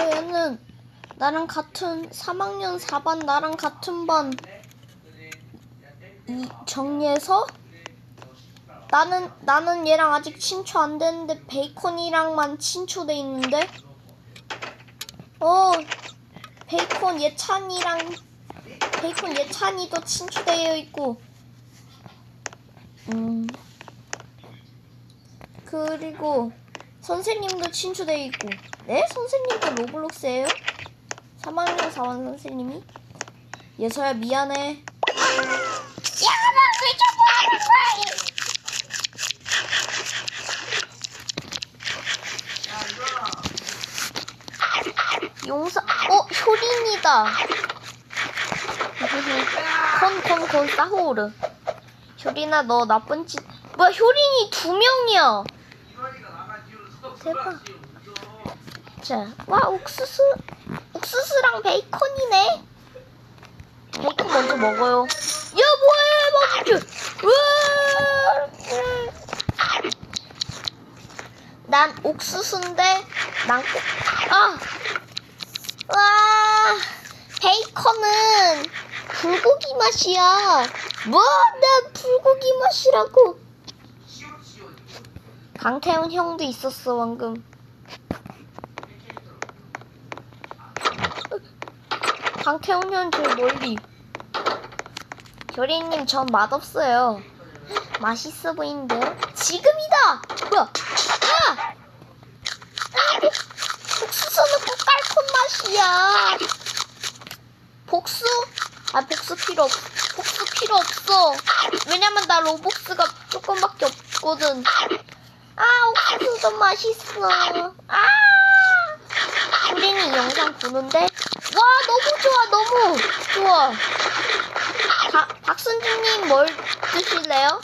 얘는 나랑 같은 3학년 4반 나랑 같은 반 이, 정리해서 나는 나는 얘랑 아직 친추 안 됐는데 베이컨이랑만 친추돼 있는데? 어 베이컨 예찬이랑 베이컨 예찬이도 친추되어 있고. 음. 그리고 선생님도 친추되어 있고. 네? 선생님도 로블록스예요? 3학년 4반 선생님이? 예서야 미안해. 야나왜 자꾸 하는 거야 용사 어 효린이다. 건건건 싸우르. 효린아 너 나쁜 짓. 뭐야 효린이 두 명이야 대박 자 와 옥수수 옥수수랑 베이컨이네 베이컨 먼저 먹어요 야 뭐야 먹지 난 옥수수인데 난 꼭, 아! 와, 베이컨은 불고기 맛이야. 뭐? 나 불고기 맛이라고. 강태훈 형도 있었어, 방금. 강태훈 형저 멀리. 결이님 전 맛없어요. 맛있어 보이는데요? 지금이다! 뭐야? 아! 아, 복- 복수서는 꼭 깔콘 맛이야. 복수? 아 복수 필요 없. 복수 필요 없어. 왜냐면 나 로복스가 조금밖에 없거든. 아 옥수수도 맛있어. 아 우리는 이 영상 보는데 와 너무 좋아 너무 좋아. 박 박순주님 뭘 드실래요?